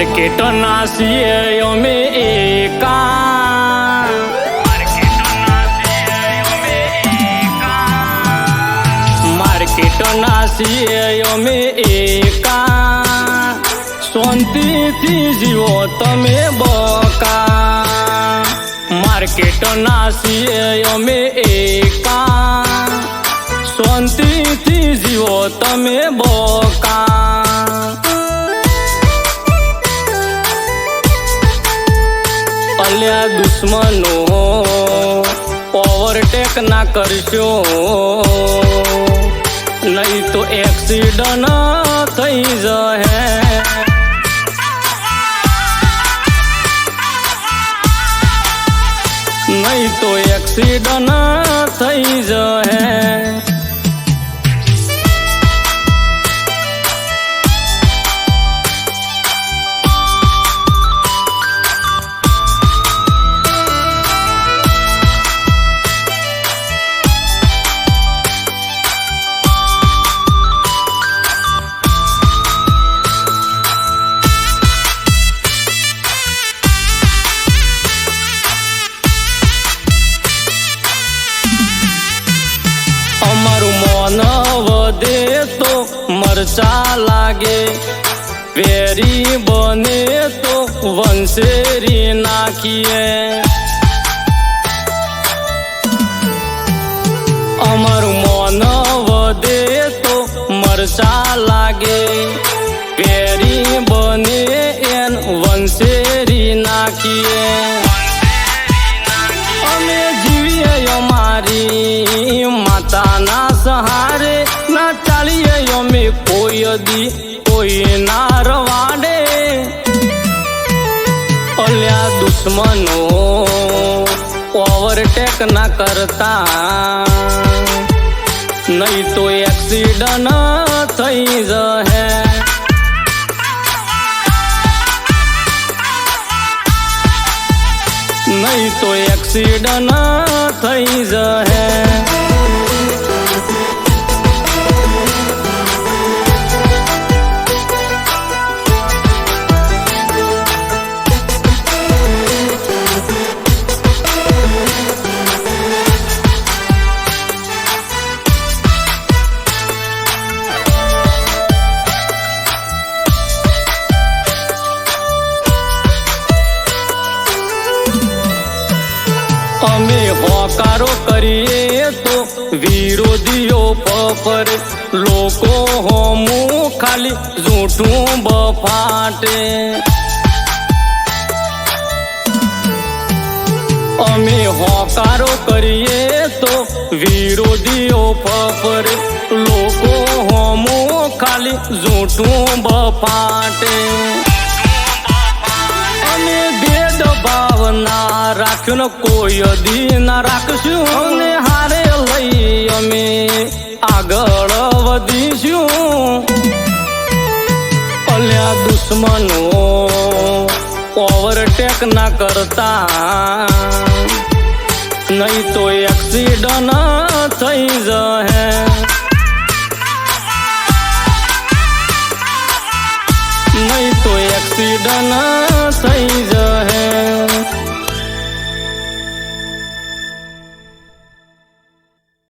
Market નાસીએ અમે એકા market નાસીએ અમે એકા શાંતિથી જીવો તમે બકા માર્કેટ નાસીએ અમે એકા શાંતિથી જીવો તમે બકા દુશ્મનો ઓવરટેક ના કરશો. નહીં તો એક્સિડન્ટ થઈ જહે મરચા લાગે. વેરી બને તો વંશેરી નાખીએ. અમર મન વધે તો મરચા લાગે. વેરી બને એન વંશેરી નાખીએ. કોઈ દી કોઈ ના રવાડે. ઓલ્યા દુશ્મનો ઓવરટેક ના કરતા. નહીં તો એક્સિડન્ટ થઈ જહે. નહીં તો એક્સિડન્ટ થઈ જહે. અમે હોકારો કરીએ તો વિરોધીઓ પફરે. લોકો હોમું ખાલી જૂઠું બફાટે. અમે હોકારો કરીએ તો વિરોધીઓ પફરે. લોકો હોમું ખાલી જૂઠું બફાટે. અમે ભેદ ના રાખ્યો કોઈ દી ના રાખશું ને હારે લઈ અમે આગળ વધીશું. અલ્યા દુશ્મનો ઓવરટેક ના કરતા નહીં તો એક્સિડન્ટ થઈ જહે. નહીં તો એક્સિડન્ટ થઈ